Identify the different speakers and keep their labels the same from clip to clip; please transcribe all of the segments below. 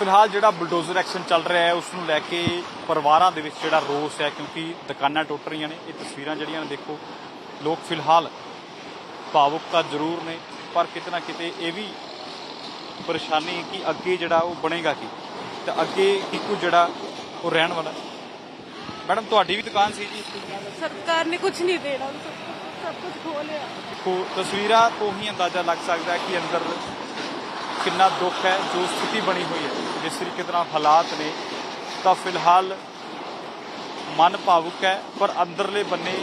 Speaker 1: ਫਿਲਹਾਲ ਜਿਹੜਾ bulldozer action ਚੱਲ ਰਿਹਾ ਹੈ ਉਸ ਨੂੰ ਲੈ ਕੇ ਪਰਿਵਾਰਾਂ ਦੇ ਵਿੱਚ ਜਿਹੜਾ ਰੋਸ ਹੈ ਕਿਉਂਕਿ ਦੁਕਾਨਾਂ ਟੁੱਟ ਰਹੀਆਂ ਨੇ ਇਹ ਤਸਵੀਰਾਂ ਜਿਹੜੀਆਂ ਨੇ ਦੇਖੋ ਲੋਕ ਫਿਲਹਾਲ ਭਾਵੁਕ ਤਾਂ ਜ਼ਰੂਰ ਨੇ ਪਰ ਕਿਤੇ ਨਾ ਕਿਤੇ ਇਹ ਵੀ ਪਰੇਸ਼ਾਨੀ ਹੈ ਕਿ ਅੱਗੇ ਜਿਹੜਾ ਉਹ ਬਣੇਗਾ ਕੀ? ਤੇ ਅੱਗੇ ਕਿਕੂ ਜਿਹੜਾ ਉਹ ਰਹਿਣ ਵਾਲਾ। ਮੈਡਮ ਤੁਹਾਡੀ ਵੀ ਦੁਕਾਨ ਸੀ ਜੀ?
Speaker 2: ਸਰਕਾਰ ਨੇ ਕੁਝ ਨਹੀਂ ਦੇਣਾ ਸਭ ਕੁਝ ਖੋ ਲਿਆ।
Speaker 1: ਦੇਖੋ ਤਸਵੀਰਾਂ ਤੋਂ ਹੀ ਅੰਦਾਜ਼ਾ ਲੱਗ ਸਕਦਾ ਹੈ ਕਿ ਅੰਦਰ ਕਿੰਨਾ ਦੁੱਖ ਹੈ ਜੋ ਸਥਿਤੀ ਬਣੀ ਹੋਈ ਹੈ। ਜਿਸ ਤਰੀਕੇ ਦੇ ਨਾਲ ਹਾਲਾਤ ਨੇ, ਤਾਂ ਫਿਲਹਾਲ ਮਨ ਭਾਵੁਕ ਹੈ, ਪਰ ਅੰਦਰਲੇ ਬੰਨੇ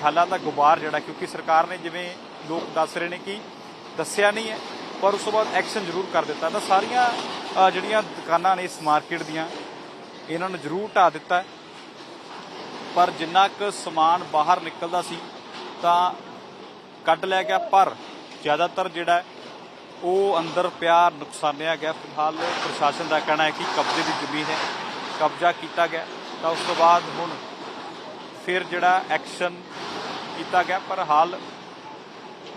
Speaker 1: ਖਿਆਲਾਂ ਦਾ ਗੁਬਾਰ ਜਿਹੜਾ, ਕਿਉਂਕਿ ਸਰਕਾਰ ਨੇ ਜਿਵੇਂ ਲੋਕ ਦੱਸ ਰਹੇ ਨੇ ਕਿ ਦੱਸਿਆ ਨਹੀਂ ਹੈ, ਪਰ ਉਸ ਤੋਂ ਬਾਅਦ ਐਕਸ਼ਨ ਜ਼ਰੂਰ ਕਰ ਦਿੱਤਾ। ਤਾਂ ਸਾਰੀਆਂ ਜਿਹੜੀਆਂ ਦੁਕਾਨਾਂ ਨੇ ਇਸ ਮਾਰਕੀਟ ਦੀਆਂ, ਇਹਨਾਂ ਨੂੰ ਜ਼ਰੂਰ ਢਾ ਦਿੱਤਾ ਪਰ ਜਿੰਨਾ ਕੁ ਸਮਾਨ ਬਾਹਰ ਨਿਕਲਦਾ ਸੀ, ਤਾਂ ਕੱਢ ਲਿਆ ਗਿਆ, ਪਰ ਜ਼ਿਆਦਾਤਰ ਜਿਹੜਾ ਉਹ ਅੰਦਰ ਪਿਆ ਨੁਕਸਾਨਿਆ ਗਿਆ। ਫਿਲਹਾਲ ਪ੍ਰਸ਼ਾਸਨ ਦਾ ਕਹਿਣਾ ਹੈ ਕਿ ਕਬਜ਼ੇ ਦੀ ਜ਼ਮੀਨ ਹੈ, ਕਬਜ਼ਾ ਕੀਤਾ ਗਿਆ। ਤਾਂ ਉਸ ਤੋਂ ਬਾਅਦ ਹੁਣ ਫਿਰ ਜਿਹੜਾ ਐਕਸ਼ਨ ਕੀਤਾ ਗਿਆ। ਪਰ ਹਾਲ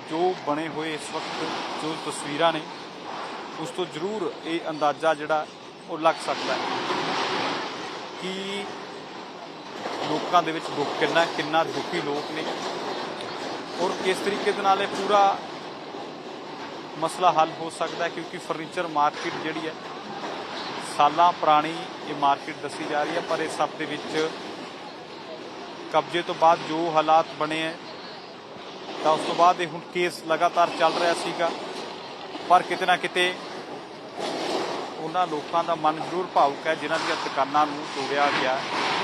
Speaker 1: ਜੋ ਬਣੇ ਹੋਏ ਇਸ ਵਕਤ, ਜੋ ਤਸਵੀਰਾਂ ਨੇ, ਉਸ ਤੋਂ ਜ਼ਰੂਰ ਇਹ ਅੰਦਾਜ਼ਾ ਜਿਹੜਾ ਉਹ ਲੱਗ ਸਕਦਾ ਹੈ ਕਿ ਲੋਕਾਂ ਦੇ ਵਿੱਚ ਦੁੱਖ ਕਿੰਨਾ ਕਿੰਨਾ ਦੁਖੀ ਲੋਕ ਨੇ ਔਰ ਕਿਸ ਤਰੀਕੇ ਦੇ ਨਾਲ ਇਹ ਪੂਰਾ ਮਸਲਾ ਹੱਲ ਹੋ ਸਕਦਾ ਕਿਉਂਕਿ ਫਰਨੀਚਰ ਮਾਰਕੀਟ ਜਿਹੜੀ ਹੈ, ਸਾਲਾਂ ਪੁਰਾਣੀ ਇਹ ਮਾਰਕੀਟ ਦੱਸੀ ਜਾ ਰਹੀ ਹੈ, ਪਰ ਇਸ ਹਫ਼ਤੇ ਵਿੱਚ ਕਬਜ਼ੇ ਤੋਂ ਬਾਅਦ ਜੋ ਹਾਲਾਤ ਬਣੇ ਹੈ, ਤਾਂ ਉਸ ਤੋਂ ਬਾਅਦ ਇਹ ਹੁਣ ਕੇਸ ਲਗਾਤਾਰ ਚੱਲ ਰਿਹਾ ਸੀਗਾ। ਪਰ ਕਿਤੇ ਨਾ ਕਿਤੇ ਉਹਨਾਂ ਲੋਕਾਂ ਦਾ ਮਨ ਜ਼ਰੂਰ ਭਾਵੁਕ ਹੈ, ਜਿਨ੍ਹਾਂ ਦੀਆਂ ਦੁਕਾਨਾਂ ਨੂੰ ਤੋੜਿਆ ਗਿਆ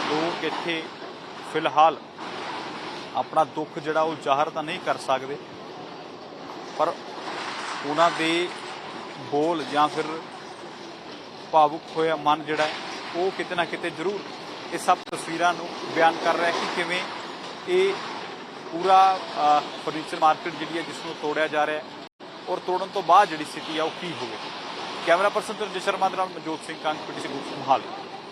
Speaker 1: ਲੋਕ ਇੱਥੇ ਫਿਲਹਾਲ ਆਪਣਾ ਦੁੱਖ ਜਿਹੜਾ ਉਹ ਜ਼ਾਹਰ ਤਾਂ ਨਹੀਂ ਕਰ ਸਕਦੇ, ਪਰ ਉਹਨਾਂ ਦੇ ਬੋਲ ਜਾਂ ਫਿਰ ਭਾਵੁਕ ਹੋਇਆ ਮਨ ਜਿਹੜਾ ਉਹ ਕਿਤੇ ਨਾ ਕਿਤੇ ਜ਼ਰੂਰ ਇਹ ਸਭ ਤਸਵੀਰਾਂ ਨੂੰ ਬਿਆਨ ਕਰ ਰਿਹਾ ਕਿ ਕਿਵੇਂ ਇਹ ਪੂਰਾ ਫਰਨੀਚਰ ਮਾਰਕੀਟ ਜਿਹੜੀ ਹੈ ਜਿਸ ਨੂੰ ਤੋੜਿਆ ਜਾ ਰਿਹਾ ਔਰ ਤੋੜਨ ਤੋਂ ਬਾਅਦ ਜਿਹੜੀ ਸਥਿਤੀ ਆ ਉਹ ਕੀ ਹੋਵੇ। ਕੈਮਰਾ ਪਰਸਨ ਤੋਂ ਸ਼ਰਮਾ ਦੇ ਨਾਲ ਮਨਜੋਤ ਸਿੰਘ ਕੰਗ ਪੀਟੀਸੀ ਗਰੁੱਪ ਸੰਭਾਲ